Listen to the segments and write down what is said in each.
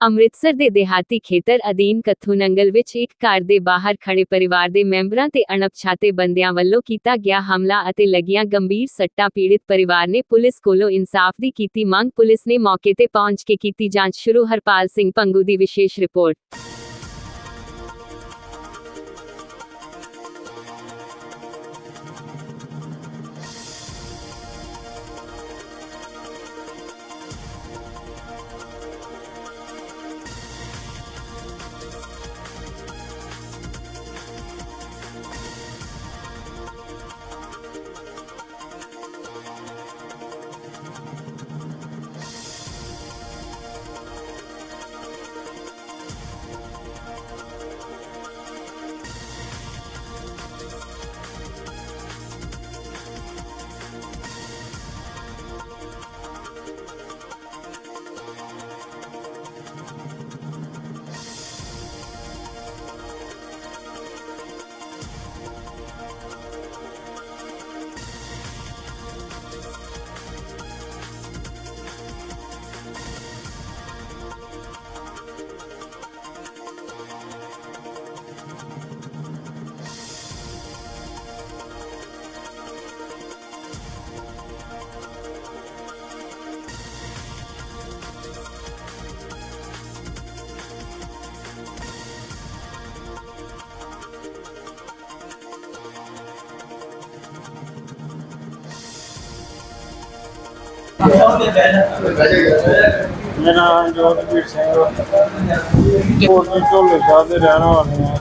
ਅੰਮ੍ਰਿਤਸਰ ਦੇ ਦਿਹਾਤੀ ਖੇਤਰ ਅਧੀਨ ਕੱਥੂ ਨੰਗਲ ਵਿੱਚ ਇੱਕ ਘਰ ਦੇ ਬਾਹਰ ਖੜੇ ਪਰਿਵਾਰ ਦੇ ਮੈਂਬਰਾਂ ਤੇ ਅਣਪਛਾਤੇ ਬੰਦਿਆਂ ਵੱਲੋਂ ਕੀਤਾ ਗਿਆ ਹਮਲਾ ਅਤੇ ਲੱਗੀਆਂ ਗੰਭੀਰ ਸੱਟਾਂ ਪੀੜਿਤ ਪਰਿਵਾਰ ਨੇ ਪੁਲਿਸ ਕੋਲੋਂ ਇਨਸਾਫ ਦੀ ਕੀਤੀ ਮੰਗ। ਪੁਲਿਸ ਨੇ ਮੌਕੇ ਤੇ ਪਹੁੰਚ ਕੇ ਕੀਤੀ ਜਾਂਚ। ਸ਼ੁਰੂ ਹਰਪਾਲ ਸਿੰਘ ਪੰਗੂ ਦੀ ਵਿਸ਼ੇਸ਼ ਰਿਪੋਰਟ। ਮੇਰਾ ਨਾਮ ਜੋਤਵੀਰ ਸਿੰਘ ਕੋਟੀ ਝੋਲੇ ਸ਼ਾਹ ਦੇ ਰਹਿਣ ਵਾਲੇ ਹਾਂ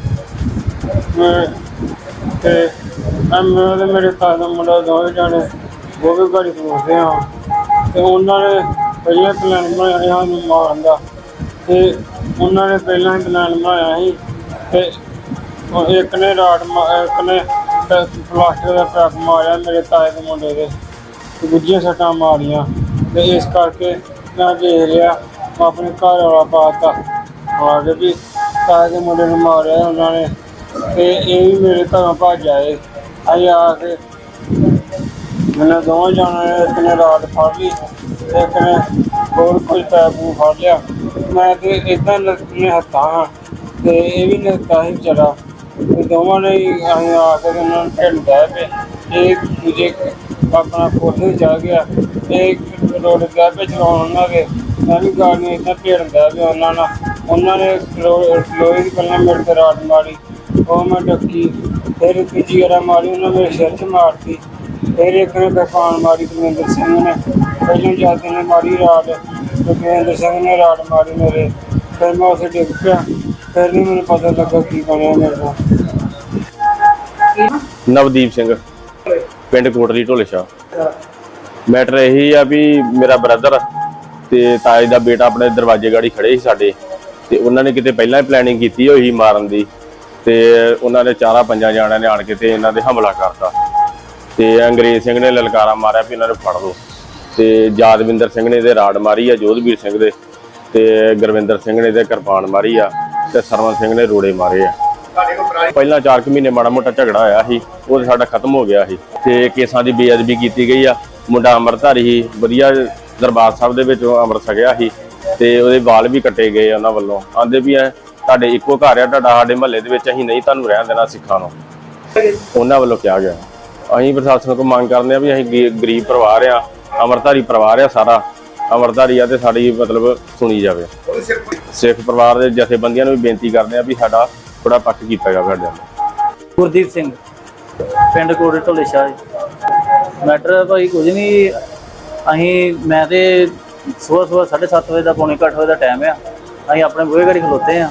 ਮੈਂ ਤੇ ਐਮ ਦੇ ਮੇਰੇ ਤਾਏ ਦਾ ਮੁੰਡਾ ਦੋਵੇਂ ਜਾਣੇ ਉਹ ਵੀ ਘੜੀ ਪਹੁੰਚਦੇ ਆ। ਤੇ ਉਹਨਾਂ ਨੇ ਪਹਿਲੇ ਪਲਾਨ ਬਣਾਇਆ ਸਾਨੂੰ ਮਾਰਨ ਦਾ। ਤੇ ਉਹਨਾਂ ਨੇ ਪਹਿਲਾਂ ਹੀ ਪਲਾਨ ਬਣਾਇਆ ਸੀ। ਤੇ ਉਹ ਇੱਕ ਨੇ ਰਾਡ ਮਾ- ਇੱਕ ਨੇ ਪ- ਪਲਾਸਟਿਕ ਦਾ ਪੈਕ ਮਾਰਿਆ ਮੇਰੇ ਤਾਏ ਦੇ ਮੁੰਡੇ ਦੇ। ਤੇ ਸੱਟਾਂ ਮਾਰੀਆਂ ਤੇ ਇਸ ਕਰਕੇ ਮੈਂ ਦੇਖ ਲਿਆ ਆਪਣੇ ਘਰ ਵਾਲਾ ਪਾਤਾ। ਆ ਕੇ ਵੀ ਤਾਏ ਦੇ ਮੁੰਡੇ ਨੂੰ ਮਾਰਿਆ ਉਹਨਾਂ ਨੇ ਤੇ ਇਹ ਵੀ ਮੇਰੇ ਘਰੋਂ ਭੱਜ ਆਏ। ਅਸੀਂ ਆ ਕੇ ਮੈਨੂੰ ਦੋਵਾਂ ਜਾਣਿਆਂ ਨੇ ਇੱਕ ਨੇ ਰਾਡ ਫੜ ਲਈ ਤੇ ਇੱਕ ਨੇ ਹੋਰ ਕੋਈ ਪੈਪੂ ਫੜ ਲਿਆ। ਮੈਂ ਤੇ ਇਦਾਂ ਲੱਗੇ ਹੱਥਾਂ ਹਾਂ ਤੇ ਇਹ ਵੀ ਲੱਗਾ ਸੀ ਵਿਚਾਰਾ ਤੇ ਦੋਵਾਂ ਨੇ ਹੀ ਅਸੀਂ ਆ ਕੇ ਉਹਨਾਂ ਨੂੰ ਢਿੰਡਾ ਪਏ ਇਹ ਦੂਜੇ ਆਪਣਾ ਕੋਠੇ ਜਾ ਗਿਆ ਇਹ ਰੋਡ ਗਿਆ ਪੇ ਉਹਨਾਂ ਦੇ ਮੈਂ ਵੀ ਗਾੜੀਆਂ ਇਦਾਂ ਢੇੜਦਾ ਵੀ ਉਹਨਾਂ ਨਾਲ। ਉਹਨਾਂ ਨੇ ਲੋਹੇ ਦੀ ਪਹਿਲਾਂ ਮੇਰੇ ਤੇ ਰਾਡ ਮਾਰੀ। ਉਹ ਮੈਂ ਡੱਕੀ, ਫਿਰ ਦੂਜੀ ਗਰਾ ਮਾਰੀ, ਉਹਨਾਂ ਮੇਰੇ ਸਿਰ 'ਚ ਮਾਰਤੀ। ਫਿਰ ਇੱਕ ਨੇ ਕਿਰਪਾਨ ਮਾਰੀ ਕੁਲਵਿੰਦਰ ਸਿੰਘ ਨੇ। ਪਹਿਲਾਂ ਜਾਂਦੇ ਨੇ ਮਾਰੀ ਰਾਤ ਤੇ ਸਿੰਘ ਨੇ ਰਾਤ ਮਾਰੀ ਮੇਰੇ। ਫਿਰ ਮੈਂ ਉਸੇ ਡਿੱਗ ਪਿਆ। ਫਿਰ ਨਹੀਂ ਮੈਨੂੰ ਪਤਾ ਲੱਗਾ ਕੀ ਬਣਿਆ ਮੇਰੇ ਨਾਲ। ਨਵਦੀਪ ਸਿੰਘ। ਪਿੰਡ ਕੋਟਲੀ ਢੋਲਸ਼ਾਹ ਮੈਟਰ ਇਹੀ ਆ ਵੀ ਮੇਰਾ ਬ੍ਰਦਰ ਤੇ ਤਾਏ ਦਾ ਬੇਟਾ ਆਪਣੇ ਦਰਵਾਜ਼ੇ ਗਾੜੀ ਖੜੇ ਸੀ ਸਾਡੇ ਤੇ ਉਹਨਾਂ ਨੇ ਕਿਤੇ ਪਹਿਲਾਂ ਹੀ ਪਲੈਨਿੰਗ ਕੀਤੀ ਹੋਈ ਸੀ ਮਾਰਨ ਦੀ ਤੇ ਉਹਨਾਂ ਨੇ ਚਾਰਾਂ ਪੰਜਾਂ ਜਾਣਿਆਂ ਨੇ ਆਣ ਕੇ ਤੇ ਇਹਨਾਂ ਦੇ ਹਮਲਾ ਕਰਤਾ। ਤੇ ਅੰਗਰੇਜ਼ ਸਿੰਘ ਨੇ ਲਲਕਾਰਾ ਮਾਰਿਆ ਵੀ ਇਹਨਾਂ ਨੂੰ ਫੜ ਲਓ। ਤੇ ਯਾਦਵਿੰਦਰ ਸਿੰਘ ਨੇ ਇਹਦੇ ਰਾੜ ਮਾਰੀ ਆ, ਜੋਧਵੀਰ ਸਿੰਘ ਦੇ ਤੇ ਗੁਰਵਿੰਦਰ ਸਿੰਘ ਨੇ ਇਹਦੇ ਕਿਰਪਾਨ ਮਾਰੀ ਆ ਤੇ ਸਰਵਨ ਸਿੰਘ ਨੇ ਰੋੜੇ ਮਾਰੇ ਆ। ਪਹਿਲਾਂ 4 ਕੁ ਮਹੀਨੇ ਮਾੜਾ ਮੋਟਾ ਝਗੜਾ ਹੋਇਆ ਸੀ ਉਹ ਸਾਡਾ ਖਤਮ ਹੋ ਗਿਆ ਸੀ। ਤੇ ਕੇਸਾਂ ਦੀ ਬੇਅਦਬੀ ਕੀਤੀ ਗਈ ਆ ਮੁੰਡਾ ਅੰਮ੍ਰਿਤਧਾਰੀ ਸੀ ਵਧੀਆ ਦਰਬਾਰ ਸਾਹਿਬ ਦੇ ਵਿੱਚ ਅੰਮ੍ਰਿਤ ਛਕਿਆ ਸੀ ਤੇ ਉਹਦੇ ਵਾਲ ਵੀ ਕੱਟੇ ਗਏ ਉਹਨਾਂ ਵੱਲੋਂ। ਆਂਦੇ ਵੀ ਐ ਤੁਹਾਡੇ ਇੱਕੋ ਘਰ ਆ ਤੁਹਾਡਾ ਸਾਡੇ ਮਹੱਲੇ ਦੇ ਵਿੱਚ ਅਸੀਂ ਨਹੀਂ ਤੁਹਾਨੂੰ ਰਹਿਣ ਦੇਣਾ ਸਿੱਖਾਂ ਨੂੰ। ਉਹਨਾਂ ਵੱਲੋਂ ਕਿਹਾ ਗਿਆ। ਅਸੀਂ ਪ੍ਰਸ਼ਾਸਨ ਕੋਲ ਮੰਗ ਕਰਦੇ ਆ ਵੀ ਅਸੀਂ ਗਰੀਬ ਪਰਿਵਾਰ ਆ ਅੰਮ੍ਰਿਤਧਾਰੀ ਪਰਿਵਾਰ ਆ ਸਾਰਾ ਅੰਮ੍ਰਿਤਧਾਰੀ ਆ ਤੇ ਸਾਡੀ ਮਤਲਬ ਸੁਣੀ ਜਾਵੇ। ਸਿੱਖ ਪਰਿਵਾਰ ਦੇ ਜਥੇਬੰਦੀਆਂ ਨੂੰ ਵੀ ਬੇਨਤੀ ਕਰਦੇ ਆ ਵੀ ਸਾਡਾ ਥੋੜਾ ਪੱਕ ਕੀਤਾ ਜਾਵੇ ਸਾਡੇ ਨਾਲ ਗੁਰਦੀਪ ਸਿੰਘ, ਪਿੰਡ ਕੋੜੇ ਢੋਲੇ ਸ਼ਾਹ ਜੀ। ਮੈਟਰ ਭਾਈ ਕੁਝ ਨਹੀਂ, ਅਸੀਂ ਮੈਂ ਤੇ ਸਵੇਰ ਸਵੇਰ 7:30 ਵਜੇ ਦਾ ਪੌਣੇ ਕੁ ਅੱਠ ਵਜੇ ਦਾ ਟਾਈਮ ਆ। ਅਸੀਂ ਆਪਣੇ ਬੂਹੇ ਘੜੀ ਖਲੋਤੇ ਆ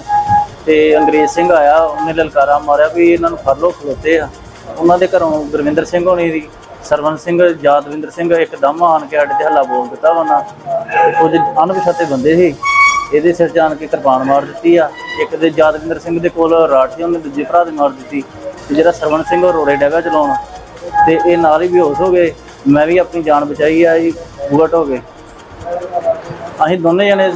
ਤੇ ਅੰਗਰੇਜ਼ ਸਿੰਘ ਆਇਆ, ਉਹਨੇ ਲਲਕਾਰਾ ਮਾਰਿਆ ਵੀ ਇਹਨਾਂ ਨੂੰ ਫੜ ਲਓ, ਖਲੋਤੇ ਆ। ਉਹਨਾਂ ਦੇ ਘਰੋਂ ਗੁਰਵਿੰਦਰ ਸਿੰਘ ਹੋਣੀ ਦੀ ਸਰਵਨ ਸਿੰਘ, ਯਾਦਵਿੰਦਰ ਸਿੰਘ ਇੱਕਦਮ ਆਣ ਕੇ ਸਾਡੇ ਤੇ ਹੱਲਾ ਬੋਲ ਦਿੱਤਾ ਉਹਨਾਂ। ਕੁਝ ਅਣਪਛਾਤੇ ਬੰਦੇ ਸੀ। ਇਹਦੇ ਸਿਰ 'ਚ ਆਣ ਕੇ ਕਿਰਪਾਨ ਮਾਰ ਦਿੱਤੀ ਆ। ਇੱਕ ਦੇ ਯਾਦਵਿੰਦਰ ਸਿੰਘ ਦੇ ਕੋਲ ਰਾਠ ਸੀ, ਉਹਨੇ ਦੂਜੇ ਭਰਾ ਦੇ ਮਾਰ ਦਿੱਤੀ। ਤੇ ਜਿਹੜਾ ਸਰਵਣ ਸਿੰਘ ਉਹ ਰੋੜੇ ਡੈਗਾ ਚਲਾਉਣ। ਤੇ ਇਹ ਨਾਲ ਹੀ ਬੇਹੋਸ਼ ਹੋ ਗਏ। ਮੈਂ ਵੀ ਆਪਣੀ ਜਾਨ ਬਚਾਈ ਆ ਜੀ ਬੁਗਟ ਹੋ ਗਏ। ਅਸੀਂ ਦੋਨੇ ਜਣੇ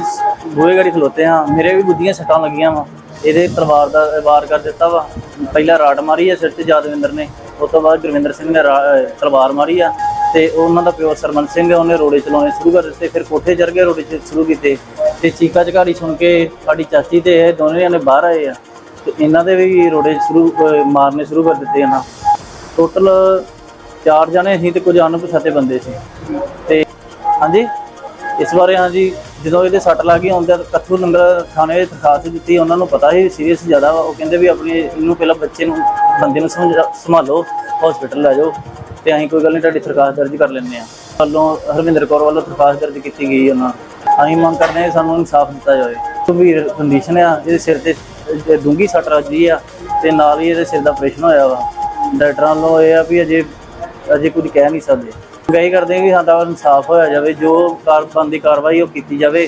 ਬੂਹੇ ਗੜੀ ਖਲੋਤੇ ਹਾਂ। ਮੇਰੇ ਵੀ ਗੁੱਡੀਆਂ ਸੱਟਾਂ ਲੱਗੀਆਂ ਵਾ। ਇਹਦੇ ਤਲਵਾਰ ਦਾ ਵਾਰ ਕਰ ਦਿੱਤਾ ਵਾ। ਪਹਿਲਾਂ ਰਾੜ ਮਾਰੀ ਆ ਸਿਰ ਤੇ ਯਾਦਵਿੰਦਰ ਨੇ। ਉਸ ਤੋਂ ਬਾਅਦ ਗੁਰਵਿੰਦਰ ਸਿੰਘ ਨੇ ਰਾ- ਤਲਵਾਰ ਮਾਰੀ ਆ। ਤੇ ਉਹਨਾਂ ਦਾ ਪਿਓ ਸਰਮਨ ਸਿੰਘ ਉਹਨੇ ਰੋੜੇ ਚਲਾਉਣੇ ਸ਼ੁਰੂ ਕਰ ਦਿੱਤੇ। ਫਿਰ ਕੋਠੇ ਚੜ ਕੇ ਰੋੜੇ ਸ਼ੁਰੂ ਕੀਤੇ। ਤੇ ਚੀਕਾ ਚਕਾੜੀ ਸੁਣ ਕੇ ਸਾਡੀ ਚਾਚੀ ਤੇ ਇਹ ਦੋਨੇ ਜਣੇ ਬਾਹਰ ਆਏ ਆ। ਤੇ ਇਹਨਾਂ ਦੇ ਵੀ ਰੋੜੇ ਸ਼ੁਰੂ, ਅਹ, ਮਾਰਨੇ ਸ਼ੁਰੂ ਕਰ ਦਿੱਤੇ ਇਹਨਾਂ। ਟੋਟਲ ਚਾਰ ਜਣੇ ਸੀ ਤੇ ਕੁਝ ਅਣਪਛਾਤੇ ਬੰਦੇ ਸੀ। ਤੇ ਹਾਂਜੀ, ਇਸ ਬਾਰੇ ਹਾਂਜੀ, ਜਦੋਂ ਇਹਦੇ ਸੱਟ ਲੱਗ ਗਈ ਆਉਂਦੇ ਕੱਥੂ ਨੰਗਲ ਥਾਣੇ ਵਿੱਚ ਦਰਖਾਸਤ ਦਿੱਤੀ, ਉਹਨਾਂ ਨੂੰ ਪਤਾ ਸੀ ਸੀਰੀਅਸ ਜ਼ਿਆਦਾ ਵਾ। ਉਹ ਕਹਿੰਦੇ ਵੀ ਆਪਣੇ, ਇਹਨੂੰ ਪਹਿਲਾਂ ਬੱਚੇ ਨੂੰ, ਬੰਦੇ ਨੂੰ ਸਮਝਾ- ਸੰਭਾਲੋ ਹਸਪੀਟਲ ਲੈ ਜਾਓ। ਤੇ ਅਸੀਂ ਕੋਈ ਗੱਲ ਨਹੀਂ, ਤੁਹਾਡੀ ਦਰਖਾਸਤ ਦਰਜ ਕਰ ਲੈਂਦੇ ਆ ਵੱਲੋਂ ਹਰਵਿੰਦਰ ਕੌਰ ਵੱਲੋਂ ਦਰਖਾਸਤ ਦਰਜ ਕੀਤੀ ਗਈ ਉਹਨਾਂ ਅਸੀਂ ਮੰਗ ਕਰਦੇ ਹਾਂ ਕਿ ਸਾਨੂੰ ਇਨਸਾਫ ਦਿੱਤਾ ਜਾਵੇ। ਗੰਭੀਰ ਕੰਡੀਸ਼ਨ ਆ ਇਹਦੇ ਸਿਰ ਤੇ ਡੂੰਘੀ ਸੱਟ ਵੱਜੀ ਆ ਤੇ ਨਾਲ ਹੀ ਇਹਦੇ ਸਿਰ ਦਾ ਆਪਰੇਸ਼ਨ ਹੋਇਆ ਵਾ। ਡਾਕਟਰਾਂ ਵੱਲੋਂ ਇਹ ਆ ਵੀ ਅਜੇ ਅਜੇ ਕੁਝ ਕਹਿ ਨਹੀਂ ਸਕਦੇ। ਗਾਈ ਕਰਦੇ ਹਾਂ ਕਿ ਸਾਡਾ ਇਨਸਾਫ ਹੋਇਆ ਜਾਵੇ ਜੋ ਕਾਰਬਨ ਦੀ ਕਾਰਵਾਈ ਉਹ ਕੀਤੀ ਜਾਵੇ।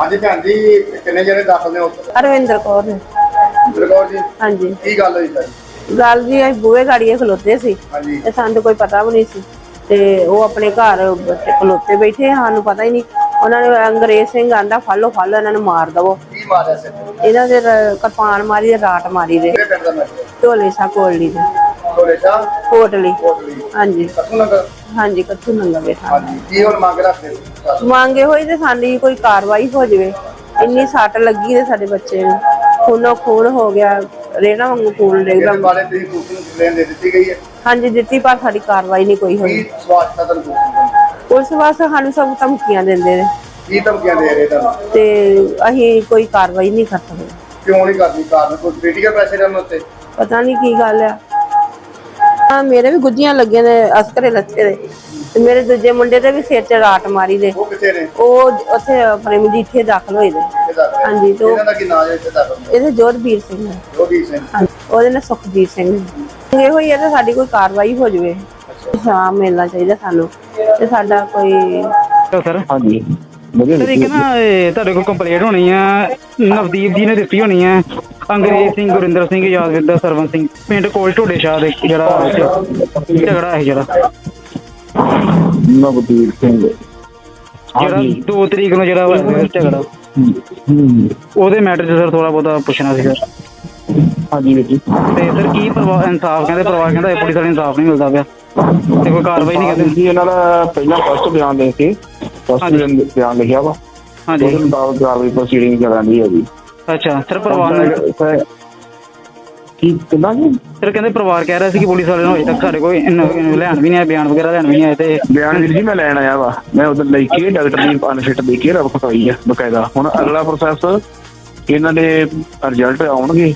ਹਾਂਜੀ ਭੈਣ ਜੀ ਕਿੰਨੇ ਜਣੇ ਦਾਖਲ ਨੇ ਉਸ ਅਰਵਿੰਦਰ ਕੌਰ ਨੇ। ਦਰਗੌਰ ਜੀ ਹਾਂਜੀ। ਕੀ ਗੱਲ ਹੋਈ ਸਰ? ਗੱਲ ਜੀ ਅਸੀਂ ਬੂਹੇ ਗਾੜੀਏ ਖਲੋਤੇ ਸੀ। ਹਾਂਜੀ। ਤੇ ਸਾਨੂੰ ਕੋਈ ਪਤਾ ਵੀ ਨਹੀਂ ਸੀ। ਤੇ ਉਹ ਆਪਣੇ ਘਰ ਖਲੋਤੇ ਬੈਠੇ ਸਾਨੂੰ ਪਤਾ ਹੀ ਨਹੀਂ। ਉਹਨਾਂ ਨੇ ਅੰਗਰੇਜ਼ ਸਿੰਘ ਆਂਦਾ ਫਾਲੋ ਫਾਲੋ ਇਹਨਾਂ ਨੂੰ ਮਾਰ ਦਵੋ। ਕੀ ਮਾਰਿਆ ਸਿਰ? ਇਹਨਾਂ ਦੇ ਰ- ਕਿਰਪਾਨ ਮਾਰੀ ਤੇ ਰਾਟ ਮਾਰੀ ਦੇ। ਕਿਹੜੇ ਪਿੰਡ ਦਾ ਮੈਟਰ ਢੋਲੇ ਸਾ ਕੋਲੜੀ ਦੇ। ਕੋਲੇ ਸ਼ਾਹ? ਕੋਟਲੀ। ਕੋਟਲੀ। ਹਾਂਜੀ। ਕਥੂ ਹਾਂਜੀ ਕੱਥੂ ਨੰਗਾ ਬੈਠਾ ਹਾਂਜੀ। ਕੀ ਹੁਣ ਮੰਗ ਰੱਖਦੇ ਹੋ? ਮੰਗੇ ਹੋਈ ਤੇ ਸਾਡੀ ਕੋਈ ਕਾਰਵਾਈ ਹੋ ਜਾਵੇ। ਇੰਨੀ ਸੱਟ ਲੱਗੀ ਤੇ ਸਾਡੇ ਬੱਚੇ ਨੂੰ। ਖੂਨੋ ਖੂਨ ਹੋ ਗਿਆ। ਰੇਣਾ ਵਾਂਗੂ ਖੂਨ ਡਿੱਗਦਾ ਇਹਦੇ ਬਾਰੇ ਤੁਸੀਂ ਪੁਲਿਸ ਨੂੰ ਕੰਪਲੇਨ ਦੇ ਦਿੱਤੀ ਗਈ ਹੈ? ਹਾਂਜੀ ਦਿੱਤੀ ਪਰ ਸਾਡੀ ਕਾਰਵਾਈ ਨਹੀਂ ਕੋਈ ਹੋਈ। ਕੀ ਸਵਾਲ ਤਾਂ ਤੁਹਾਨੂੰ ਪੁਲਿਸ ਨੂੰ? ਪੁਲਿਸ ਵਾਸਤੇ ਸਾਨੂੰ ਸਭ ਧਮਕੀਆਂ ਦਿੰਦੇ ਨੇ। ਕੀ ਧਮਕੀਆਂ ਦੇ ਰਹੇ ਤੁਹਾਨੂੰ? ਤੇ ਅਸੀਂ ਕੋਈ ਕਾਰਵਾਈ ਨਹੀਂ ਕਰ ਸਕਦੇ। ਕਿਉਂ ਨਹੀਂ ਕਰਦੀ ਕਾਰਨ? ਕੋਈ ਪੋਲੀਟੀਕਲ ਪ੍ਰੈਸ਼ਰ ਉਹਨਾਂ ਉੱਤੇ? ਪਤਾ ਨਹੀਂ ਕੀ ਗੱਲ ਆ ਆ ਮੇਰੇ ਵੀ ਗੁੱਜੀਆਂ ਲੱਗੀਆਂ ਨੇ ਅਸਕਰੇ ਲੱਥੇ ਦੇ। ਤੇ ਮੇਰੇ ਦੂਜੇ ਮੁੰਡੇ ਦੇ ਵੀ ਸਿਰ 'ਚ ਰਾਟ ਮਾਰੀ ਦੇ। ਉਹ ਕਿੱਥੇ ਨੇ? ਉਹ ਉੱਥੇ ਆਪਣੇ ਮਜੀਠੇ ਦਾਖਲ ਹੋਏ ਨੇ। ਨੇ? ਹਾਂਜੀ, ਤੇ ਇਹਨਾਂ ਦਾ ਕੀ ਨਾਮ ਹੈ ਇੱਥੇ ਦਾਖਲ? ਇਹਦੇ ਜੋਧਬੀਰ ਸਿੰਘ ਜੋਗੀ ਸਿੰਘ। ਉਹਦੇ ਨਾਲ ਸੁਖਜੀਤ ਸਿੰਘ ਇਹੋ ਹੀ ਹੈ ਤੇ ਸਾਡੀ ਕੋਈ ਕਾਰਵਾਈ ਹੋ ਜਾਵੇ। ਹਾਂ ਮਿਲਣਾ ਚਾਹੀਦਾ ਸਾਨੂੰ। ਤੇ ਸਾਡਾ ਕੋਈ ਸਰ ਹਾਂਜੀ। ਸਰ ਇੱਕ ਨਾ ਇਹ ਤੁਹਾਡੇ ਕੋਲ ਕੰਪਲੇਂਟ ਹੋਣੀ ਆ। ਨਵਦੀਪ ਜੀ ਨੇ ਦਿੱਤੀ ਹੋਣੀ ਆ। ਅੰਗਰੇਜ਼ ਸਿੰਘ ਗੁਰਿੰਦਰ ਸਿੰਘ ਯਾਦਵਿੰਦਰ ਸਰਵਨ ਸਿੰਘ। ਪਿੰਡ ਕੋਲ ਢੋਡੇ ਸ਼ਾਹ ਦੇ ਜਿਹੜਾ ਇੱਥੇ ਝਗੜਾ ਹੈ ਜਿਹੜਾ। ਨਵਦੀਪ ਸਿੰਘ। ਜਿਹੜਾ 2 ਤਰੀਕ ਨੂੰ ਜਿਹੜਾ ਹੋਇਆ ਝਗੜਾ। ਉਹਦੇ ਮੈਟਰ 'ਚ ਸਰ ਥੋੜਾ ਬਹੁਤਾ ਪੁੱਛਣਾ ਸੀ ਸਰ ਹਾਂਜੀ ਵੀਰ ਜੀ। ਤੇ ਸਰ ਕੀ ਪਰਿਵਾਰ ਇਨਸਾਫ ਕਹਿੰਦੇ ਪਰਿਵਾਰ ਕਹਿੰਦਾ ਇਹ ਪੁਲਿਸ ਵਾਲੇ ਇਨਸਾਫ ਨਹੀਂ ਮਿਲਦਾ ਪਿਆ। ਤੇ ਕੋਈ ਕਾਰਵਾਈ ਨਹੀਂ ਕਰਦੇ। ਜੀ ਇਹਨਾਂ ਦਾ ਪਹਿਲਾਂ ਫਸਟ ਬਿਆਨ ਦੇ ਕੇ ਫਸਟ ਹਾਂਜੀ। ਬਿਆਨ ਲਿਖਿਆ ਵਾ। ਉਹਦੇ ਹਾਂਜੀ ਮੁਤਾਬਕ ਕਾਰਵਾਈ ਪ੍ਰੋਸੀਡਿੰਗ ਚੱਲਣ ਦੀ ਹੈ ਜੀ। ਅੱਛਾ ਸਰ ਪਰਿਵਾਰ ਨੇ ਸਰ, ਕੀ ਕਿੰਨਾ ਜੀ? ਸਰ ਕਹਿੰਦੇ ਪਰਿਵਾਰ ਕਹਿ ਰਿਹਾ ਸੀ ਕਿ ਪੁਲਿਸ ਵਾਲੇ ਨੂੰ ਅਜੇ ਤੱਕ ਸਾਡੇ ਇਨ- ਲੈਣ ਵੀ ਨਹੀਂ ਆਏ ਬਿਆਨ ਵਗੈਰਾ ਲੈਣ ਵੀ ਨਹੀਂ ਆਏ ਤੇ ਬਿਆਨ ਵੀਰ ਜੀ ਮੈਂ ਲੈਣ ਆਇਆ ਵਾ। ਮੈਂ ਉਧਰ ਲੈ ਕੇ ਡਾਕਟਰ ਦੀ ਅਨਫਿਟ ਦੇ ਕੇ ਰਬ ਆ ਬਕਾਇਦਾ। ਹੁਣ ਅਗਲਾ ਪ੍ਰੋਸੈਸ ਇਹਨਾਂ ਦੇ ਰਿਜ਼ਲਟ ਆਉਣਗੇ।